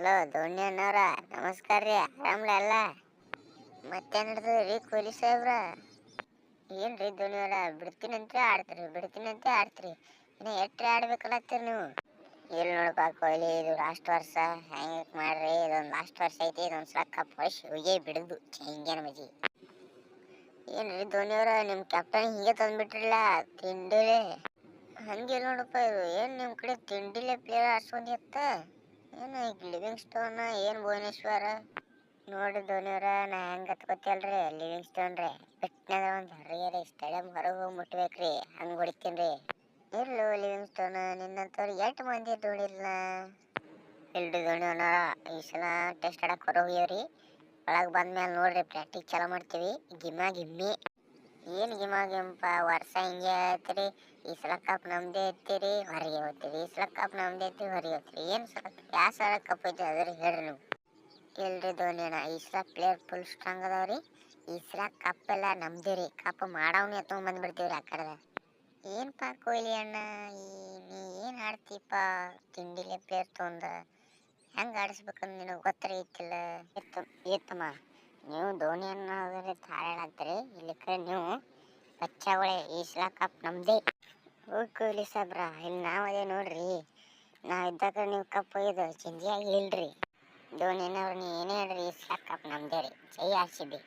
Hello Dhoni ಅಣ್ಣವ್ರ ನಮಸ್ಕಾರ ರೀ, ಆರಾಮ್ಲ ಅಲ್ಲ ಮತ್ತೆ ನಡ್ದದ ರೀ ಕೊಹ್ಲಿ ಸಾಹೇಬ್ರ? ಏನ್ರಿ ಧೋನಿ ಅವರ, ಬಿಡ್ತೀನಂತೆ ಆಡ್ತೀರಿ ಬಿಡ್ತೀನಂತೆ ಆಡ್ತೀರಿ. ಇನ್ನು ಎಟ್ರೆ ಆಡ್ಬೇಕಲ್ಲತ್ತೀರಿ ನೀವು? ಇಲ್ಲಿ ನೋಡಪ್ಪ, ಕೊಹ್ಲಿ ಇದು ಲಾಸ್ಟ್ ವರ್ಷ, ಹೆಂಗ್ ಮಾಡ್ರಿ, ಇದೊಂದು ಲಾಸ್ಟ್ ವರ್ಷ ಐತಿ, ಇದೊಂದು ಸಕ್ಕ ಕಪ್ ಹೊಡ್ಸಿ ಹೋಗೇ ಬಿಡುದು ಹಿಂಗೇನ ಮಜಿ. ಏನ್ರಿ ಧೋನಿ ಅವರ ನಿಮ್ಮ ಕ್ಯಾಪ್ಟನ್ ಹಿಂಗೆ ತಂದ್ಬಿಟ್ರಲ್ಲ, ತಿಂಡಿಲೆ? ಹಂಗೆ ನೋಡಪ್ಪ ಇದು, ಏನು ನಿಮ್ಮ ಕಡೆ ತಿಂಡಿಲೆ ಪ್ಲೇಯರ್ ಆಡ್ಸ್ಕೊಂಡಿ ಅತ್ತ ಏನು ಈಗ ಲಿವಿಂಗ್ ಸ್ಟೋನ್ ಏನು ಭುವನೇಶ್ವರ? ನೋಡಿ ಧೋನಿಯವ್ರ ನಾ ಹೆಂಗೆ ಹತ್ಕೋತಿಯಲ್ರಿ? ಲಿವಿಂಗ್ ಸ್ಟೋನ್ ರೀ. ಬಿಟ್ನಾಗ ಒಂದು ಹರಿಯರಿ ಸ್ಟೇಡಿಯಂ ಹೊರಗೆ ಹೋಗಿ ಮುಟ್ಬೇಕ್ರಿ. ಹಂಗೆ ಹೊಡಿತೀನಿ ರೀ ಇರ್ಲು ಲಿವಿಂಗ್ ಸ್ಟೋನ್ ನಿನ್ನಂಥವ್ರು ಎಷ್ಟು ಮಂದಿ ದುಡಿಲ್ಲ ಇಲ್ರಿ ಧೋನಿ ಈ ಸಲ ಟೆಸ್ಟ್ ಆಡಕ್ಕೆ ಹೊರ ಹೋಗ್ಯವ್ರಿ ಒಳಗೆ ಬಂದ್ಮೇಲೆ ನೋಡ್ರಿ ಪ್ರಾಕ್ಟೀಸ್ ಚಾಲೂ ಮಾಡ್ತೀವಿ. ಗಿಮ್ಮ ಗಿಮ್ಮಿ. ಏನು ಗಿಮ್ಮ ಗಿಂಪ? ವರ್ಷ ಹಿಂಗೆ ಐತ್ರಿ. ಈ ಸಲ ಕಪ್ ನಮ್ದೇ ಐತಿರಿ. ಹೊರಗೆ ಹೋಗ್ತೀರಿ ಈ ಸಲ ಕಪ್ ನಮ್ದೇ ಐತಿ ಹೊರಗೆ ಹೋಗ್ತೀರಿ ಏನು ಸಲ ಯಾವ ಸಲ ಕಪ್ ಐತಿ ಅದ್ರಿ ಹೇಳ್ರಿ ನೀವು. ಇಲ್ರಿ ಧೋನಿ ಅಣ್ಣ, ಈ ಸಲ ಪ್ಲೇಯರ್ ಫುಲ್ ಸ್ಟ್ರಾಂಗ್ ಅದಾವ್ರಿ. ಈ ಸಲ ಕಪ್ ಎಲ್ಲ ನಮ್ದೇ ರೀ. ಕಪ್ ಮಾಡವ್ನಿ ಎತ್ಕೊಂಡ್ ರೀ ಆ ಕಡೆ ಏನಪ್ಪ ಕೊಹ್ಲಿ ಅಣ್ಣ? ಈ ನೀ ಏನು ಆಡ್ತೀಪ ತಿಂಡಿಲೆ ಪ್ಲೇಯರ್ ತೊಂದ ಹೆಂಗೆ ಆಡಿಸ್ಬೇಕಂದ್ರೆ ನಿನಗೆ ಗೊತ್ತರಿ? ಐತಿಲ್ಲ ಇತ್ತು ಇತ್ತಮ್ಮ. ನೀವು ಧೋನಿ ಅನ್ನ ಹೋದ್ರೆ ತಾಳಾಡ್ತೀರಿ ಇಲ್ಲಿ ಕಡೆ ನೀವು ಬಚ್ಚಾವಳೆ ಈ ಸಲ ಕಪ್ ನಮ್ದೇ. ಹೋಗಿ ಕೊಹ್ಲಿ ಸಾಬ್ರ, ಇಲ್ಲಿ ನಾವದೇ ನೋಡ್ರಿ. ನಾವು ಇದ್ದಾಗ ನೀವು ಕಪ್ ಒಯ್ದು ಚಿಂದಿಯಾಗಿ ಇಲ್ರಿ. ಧೋನಿನವ್ರು ನೀವು ಏನೇ ಹೇಳ್ರಿ ಈ ಕಪ್ ನಮ್ದೇ ರೀ. ಜೈ ಆರ್ ಸಿ ಬಿ.